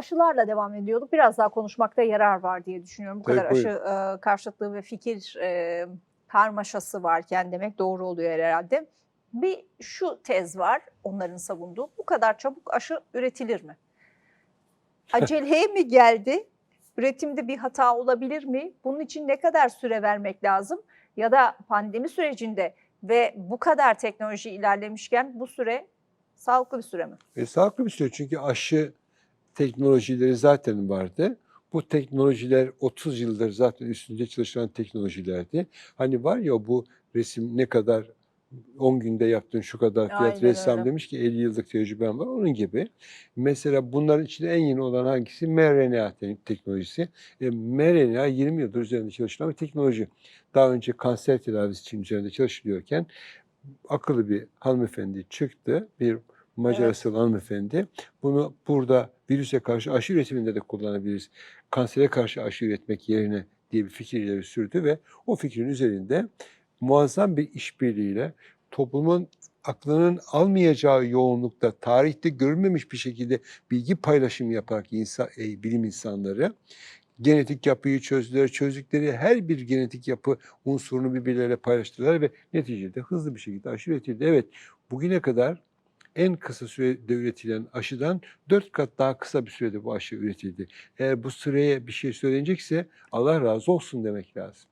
aşılarla devam ediyorduk. Biraz daha konuşmakta yarar var diye düşünüyorum. Bu Tabii, kadar buyurun. aşı e, karşıtlığı ve fikir e, karmaşası varken demek doğru oluyor herhalde. Bir şu tez var onların savunduğu. Bu kadar çabuk aşı üretilir mi? Aceleye mi geldi? Üretimde bir hata olabilir mi? Bunun için ne kadar süre vermek lazım? Ya da pandemi sürecinde ve bu kadar teknoloji ilerlemişken bu süre sağlıklı bir süre mi? E, sağlıklı bir süre çünkü aşı teknolojileri zaten vardı. Bu teknolojiler 30 yıldır zaten üstünde çalışılan teknolojilerdi. Hani var ya bu resim ne kadar 10 günde yaptın şu kadar fiyat Aynen ressam öyle. demiş ki 50 yıllık tecrübem var onun gibi. Mesela bunların içinde en yeni olan hangisi? mRNA te- teknolojisi. E, mRNA 20 yıldır üzerinde çalışılan bir teknoloji. Daha önce kanser tedavisi için üzerinde çalışılıyorken akıllı bir hanımefendi çıktı. Bir Macar Evet. hanımefendi. Bunu burada virüse karşı aşı üretiminde de kullanabiliriz. Kansere karşı aşı üretmek yerine diye bir fikir ileri sürdü ve o fikrin üzerinde muazzam bir işbirliğiyle toplumun aklının almayacağı yoğunlukta tarihte görülmemiş bir şekilde bilgi paylaşımı yaparak insan, e, bilim insanları genetik yapıyı çözdüler. Çözdükleri her bir genetik yapı unsurunu birbirleriyle paylaştılar ve neticede hızlı bir şekilde aşı üretildi. Evet bugüne kadar en kısa sürede üretilen aşıdan dört kat daha kısa bir sürede bu aşı üretildi. Eğer bu süreye bir şey söylenecekse Allah razı olsun demek lazım.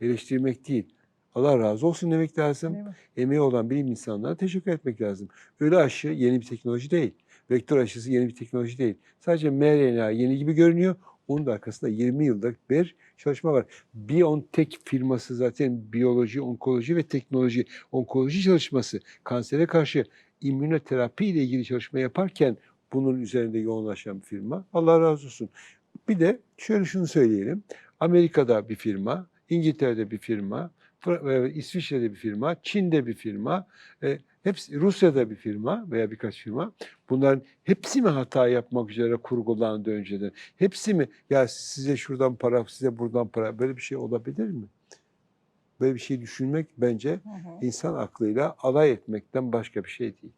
Eleştirmek değil. Allah razı olsun demek lazım. Mi? Emeği olan bilim insanlarına teşekkür etmek lazım. Öyle aşı yeni bir teknoloji değil. Vektör aşısı yeni bir teknoloji değil. Sadece mRNA yeni gibi görünüyor. Onun da arkasında 20 yıllık bir çalışma var. BioNTech firması zaten biyoloji, onkoloji ve teknoloji, onkoloji çalışması, kansere karşı immünoterapi ile ilgili çalışma yaparken bunun üzerinde yoğunlaşan bir firma. Allah razı olsun. Bir de şöyle şunu söyleyelim. Amerika'da bir firma, İngiltere'de bir firma, e, İsviçre'de bir firma, Çin'de bir firma, e, hepsi Rusya'da bir firma veya birkaç firma. Bunların hepsi mi hata yapmak üzere kurgulandı önceden? Hepsi mi ya size şuradan para, size buradan para böyle bir şey olabilir mi? Böyle bir şey düşünmek bence Hı hı. insan aklıyla alay etmekten başka bir şey değil.